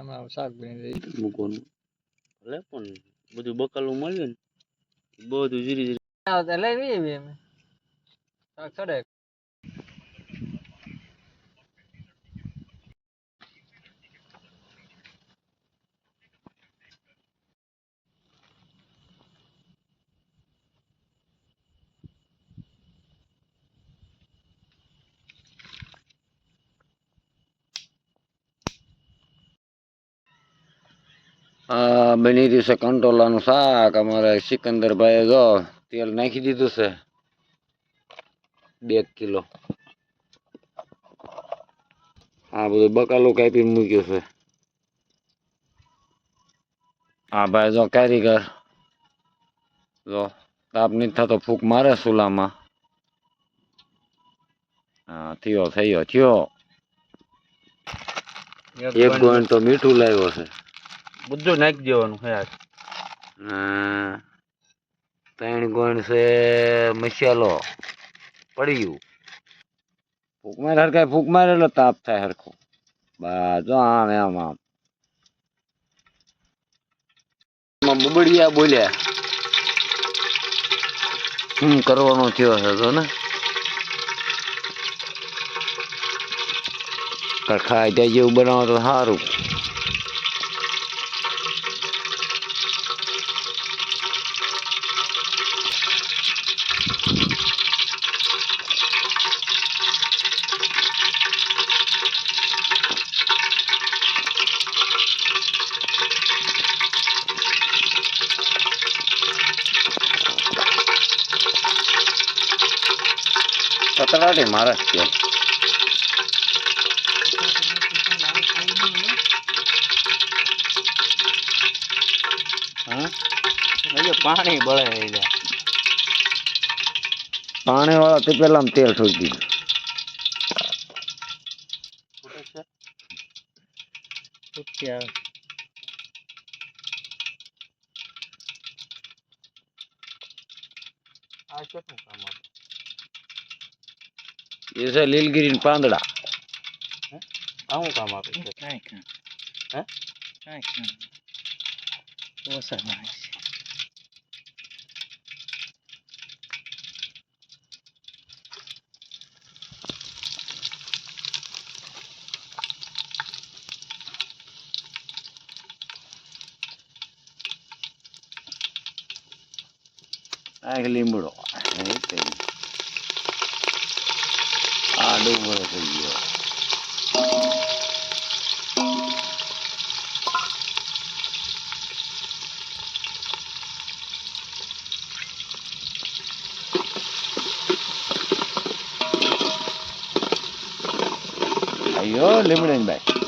હમણાં શાક બની રહી મૂકવાનું. ભલે પણ બધું બકાલું મળ્યું ને? બધું જીરી જીરી. લઈ લઈએ અમે શાક ચડે આ બની રહ્યું છે કંટોલાનું શાક. અમારે સિકંદરભાઈએ જો તેલ નાખી દીધું છે. બે કિલો. આ બધું બકાલું કાપીને મૂક્યું છે. આ ભાઈ જો કારીગર. જો તાપ નથી થતો ફૂંક મારે સુલામાં. હા થયો થયો થયો. એક ગોણ તો મીઠું લાવ્યો છે. બધું નાખી દેવાનું હે ત્રણ ગોણ છે મસાલો. ગયું ફૂંક મારે હરખાય ફૂંક મારે તાપ થાય હરખો. બા જો આમ એમ આમ. બબડિયા બોલ્યા. શું કરવાનો થયો છે તો ને? કાંઈ ખાઈ જાય જેવું બનાવો તો સારું. કતરાટી મારે જ છે હા હજુ પાણી બળે પાણી વાળા તે પેલા તેલ ઠોકી દીધું. આ કેટલું કામ આપે એ છે લીલગીરી ના પાંદડા આ શું કામ આપે છે હે? આ એક લીમડો એ તે. આ ડુંગળો થઈ ગયો અయ్యో લીમડીન ભાઈ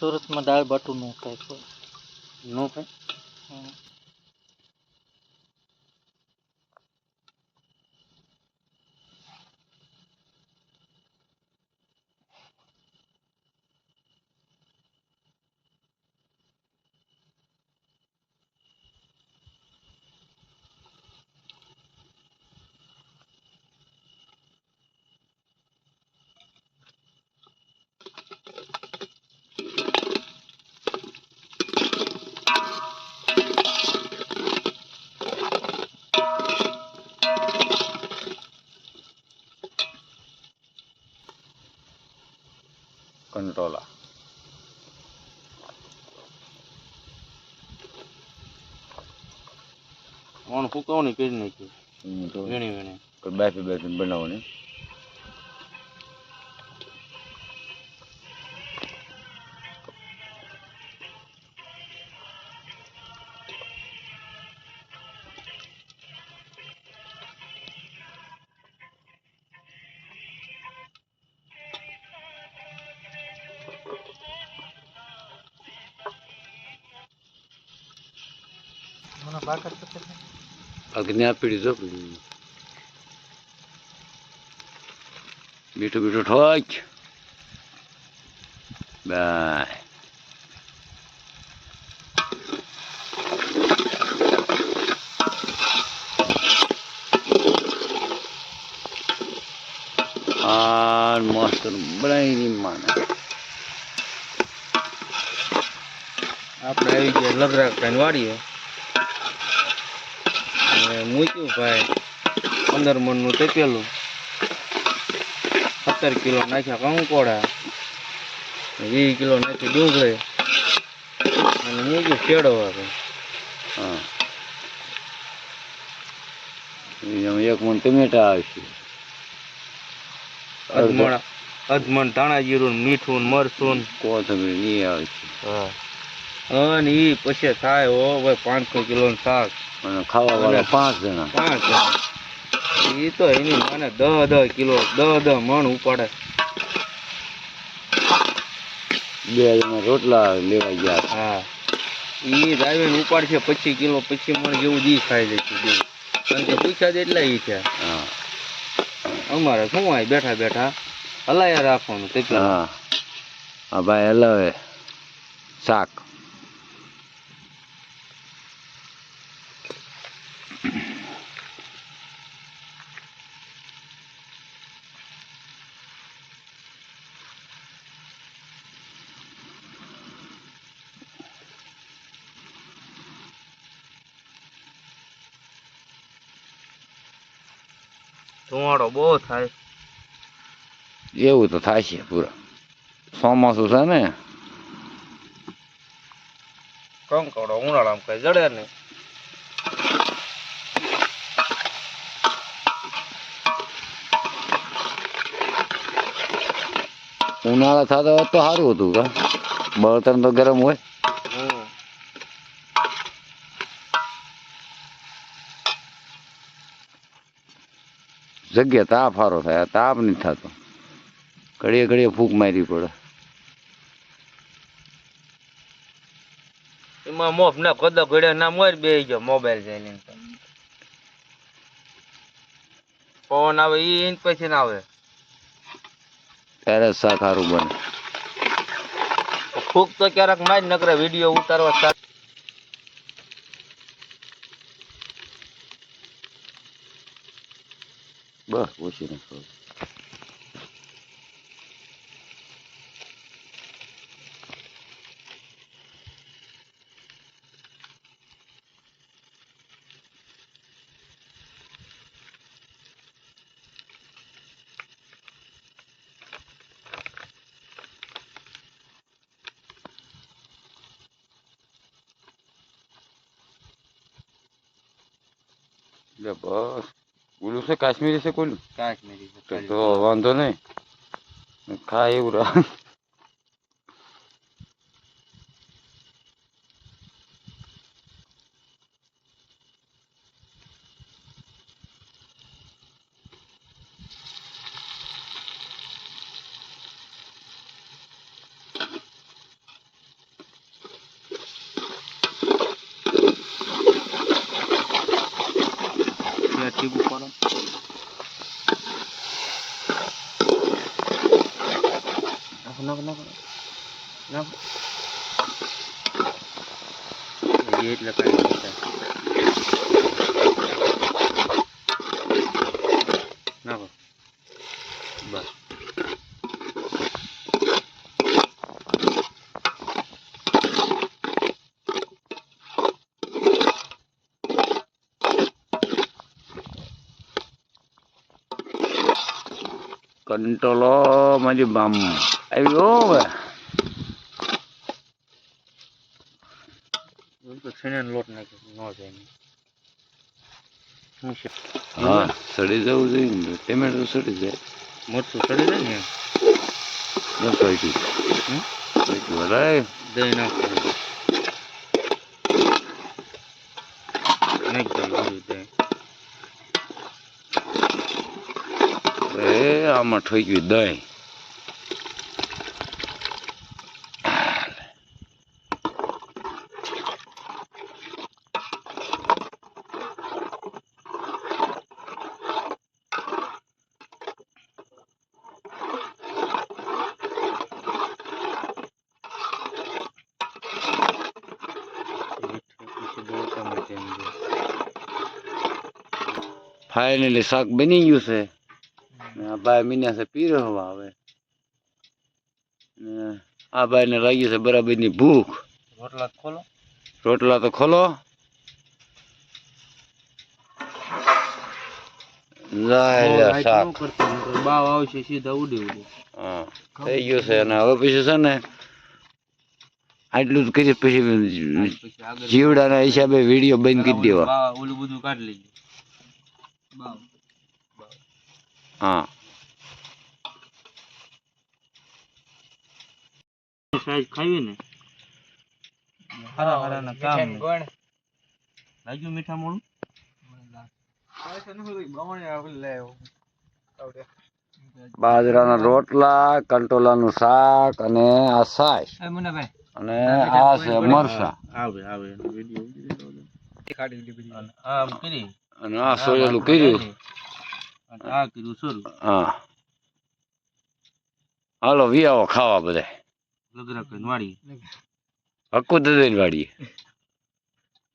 સુરતમાં દાળ બાટું નું ખાય કોઈ નો કઈ કંટોલા ઓણ ફૂકવણી કરી તો વીણી વીણી. બાફી બાફી બનાવવાની. અગ્નિ પીડી જો. મીઠું મીઠું ઠોક. બાય. আর মাস্টার બનાવીને માને. આપણે આવી ગયા લગરા વાળીએ. મૂક્યું ભાઈ. પંદર મણનું તપેલું સત્તર કિલો નાખ્યા કંકોડા. વીસ કિલો નાખી ડુંગળી. અને મૂક્યું કેળવવા હવે. હા. એક મણ ટમેટા આવશે. અધમણ અધમણ ધાણા જીરું મીઠું મરસું કોથમીરની આવશે. હા. અને એ પછી થાય હો ભાઈ પાંચસો કિલો નું શાક. અને ખાવા વાળા પાંચ જણા. પાંચ એ તો એની મને દહ દહ કિલો દહ દહ મણ ઉપાડે. બે જણા રોટલા લેવા ગયા. હા. એ ડ્રાઈવર ઉપાડશે પચીસ કિલો પચીસ મણ જેવું દી ખાઈ બે. કારણ કે પૂછ્યા જ એટલા એ છે. હા. અમારે શું હોય બેઠા બેઠા હલાયા રાખવાનું હા. હા ભાઈ હલાવે. શાક. ધુવાડો બહુ થાય. એવું તો થાય છે પૂરા. ચોમાસું છે ને? કંકડો ઉનાળામાં કઈ જડે નહીં. ઉનાળા થતો હોત તો સારું હતું કા? બળતણ તો ગરમ હોય. જગ્યા તાપ સારો થાય તાપ નથી થતો. ઘડીએ ઘડીએ ફૂંક મારવી પડે. એમાં મોફ ના ખોદો ઘડ્યો ના મોર બે ગયો મોબાઈલ જઈને પવન આવે એ ઇંચ પછી ના આવે. ત્યારે શાક સારું બને. ફૂક તો ક્યારેક મારી નકરે વીડિયો ઉતારવા 结束。来吧。ઓલું છે કાશ્મીરી છે કોલું કાશ્મીરી તો તો વાંધો નહીં. ખાય એવું રાખ ત્યાં ટીપું પડો નાખો નાખો નાખો નાખો હજી એટલે કાંઈ નહીં થાય. નાખો બસ કંટોલો મારી બામ આવ્યો હવે એવું તો છીણીને લોટ નાખ્યો ન જાય નહીં. શું છે હા સડી જવું જોઈએ ને ટમેટું સડી જાય મરચું ચડી જાય ને ન સડી હમ? સડી વરાય દહીં નાખવાનું નાખી દઉં બધું દહીં એ આમાં થઈ ગયું દહીં. ફાઇનલી શાક બની ગયું છે ભાઈ મીના છે પી આવે. આ આ ભાઈને લાગી છે બરાબરની ભૂખ. રોટલા ખોલો. રોટલા તો ખોલો. બાવ આવશે સીધા ઉડી ઉડી. હા થઈ ગયું છે. અને હવે પછી છે ને આટલું જ કરી પછી જીવડાના હિસાબે વીડિયો બંધ કરી દેવા. ઓલું બધું કાઢી લેજો. હા. સાઈઝ ખાવી ને? હરા હરા ના કામ લાગ્યું મીઠા મોડું બાજરાના રોટલા કંટોલાનું શાક અને આ છાશ અને આ છે મરસા આવે આવે અને આમ કરી? અને આ સોયેલું કર્યું. આ કર્યું. શરૂ હા. હાલો વિયાવો ખાવા બધા લગરા કરીને વાળીએ હક્કુ દઈને વાળીએ